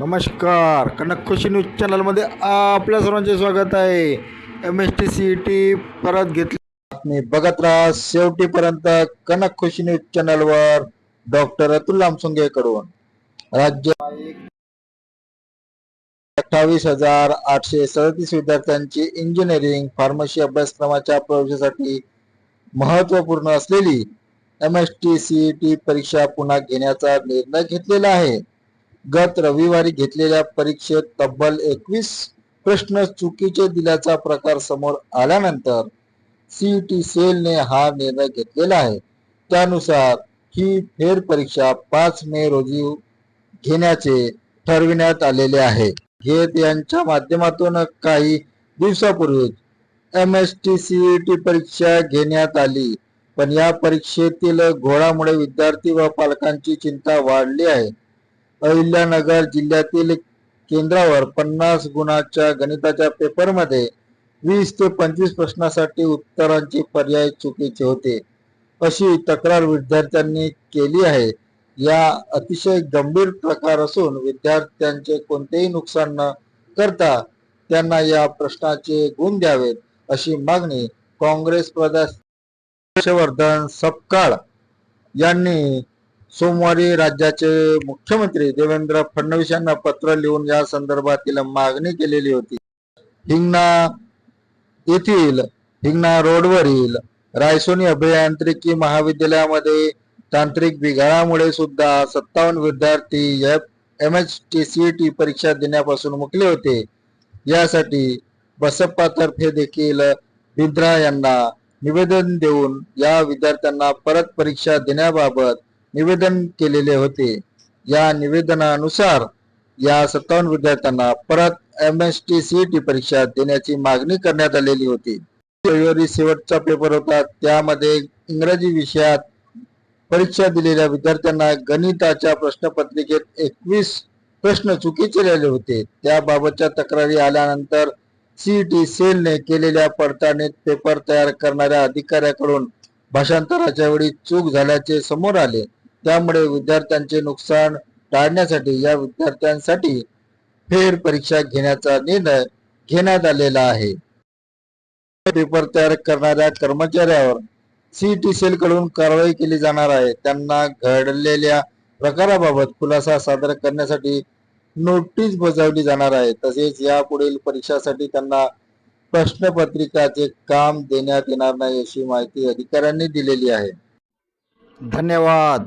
नमस्कार. कनक खुशी न्यूज चॅनलमध्ये आपल्या सर्वांचे स्वागत आहे. M S T C T परत घेतली बातमी बघत राहा. शेवटीपर्यंत कनक खुशी न्यूज चॅनलवर डॉक्टर अतुल लामसुंगे कडून राज्य अठ्ठावीस हजार आठशे सदतीस विद्यार्थ्यांची इंजिनिअरिंग फार्मसी अभ्यासक्रमाच्या प्रवेशासाठी महत्त्वपूर्ण असलेली M S T C T परीक्षा पुन्हा घेण्याचा निर्णय घेतलेला आहे. गत रविवारी घेतलेल्या परीक्षेत तब्बल एकवीस प्रश्न चुकीचे दिल्याचा प्रकार समोर आल्यानंतर सीईटी सेलने हा निर्णय घेतलेला आहे. त्यानुसार ही फेर परीक्षा पाच मे रोजी घेण्याचे ठरविण्यात आलेले आहे. घेत यांच्या माध्यमातून काही दिवसापूर्वीच एम एस टी सीईटी परीक्षा घेण्यात आली. पण या परीक्षेतील घोळामुळे विद्यार्थी व पालकांची चिंता वाढली आहे. अहिल्यानगर जिल्ह्यातील केंद्रावर पन्नास गुणाच्या गणिताच्या पेपरमध्ये वीस ते पंचवीस प्रश्नासाठी उत्तरांचे पर्याय चुकीचे होते. अशी तक्रार विद्यार्थ्यांनी केली आहे. या अतिशय गंभीर प्रकार असून विद्यार्थ्यांचे कोणतेही नुकसान न करता त्यांना या प्रश्नाचे गुण द्यावेत अशी मागणी काँग्रेस प्रदेश हर्षवर्धन सपकाळ यांनी सोमवारी राज्याचे मुख्यमंत्री देवेंद्र फडणवीस यांना पत्र लिहून या संदर्भातील मागणी केलेली होती. हिंगणा येथील हिंगणा रोडवरील रायसोनी अभियांत्रिकी महाविद्यालयामध्ये तांत्रिक बिघाडामुळे सुद्धा सत्तावन्न विद्यार्थी M H T C T परीक्षा देण्यापासून मुकले होते. यासाठी बसप्पातर्फे देखील बिंद्रा यांना निवेदन देऊन या विद्यार्थ्यांना परत परीक्षा देण्याबाबत निवेदन केलेले होते. या निवेदनानुसार या सत्तावन्न विद्यार्थ्यांना परत M S T C T परीक्षा देण्याची मागणी करण्यात आलेली होती. रविवारी शेवटचा पेपर होता. त्यामध्ये इंग्रजी विषयात परीक्षा दिलेल्या विद्यार्थ्यांना गणिताच्या प्रश्नपत्रिकेत एकवीस प्रश्न चुकीचे लिहिले होते. त्याबाबतच्या तक्रारी आल्यानंतर सीईटी सेलने केलेल्या पडताळणीत पेपर तयार करणाऱ्या अधिकाऱ्याकडून भाषांतराच्या वेळी चूक झाल्याचे समोर आले. त्यामुळे विद्यार्थ्यांचे नुकसान टाळण्यासाठी या विद्यार्थ्यांसाठी फेर परीक्षा घेण्याचा निर्णय घेण्यात आलेला आहे. पेपर तयार करणाऱ्या कर्मचाऱ्यावर सीईटी सेल कडून कारवाई केली जाणार आहे. त्यांना घडलेल्या प्रकाराबाबत खुलासा सादर करण्यासाठी नोटीस बजावली जाणार आहे. तसेच यापुढील परीक्षासाठी त्यांना प्रश्नपत्रिकाचे काम देण्यात येणार नाही अशी माहिती अधिकाऱ्यांनी दिलेली आहे. धन्यवाद.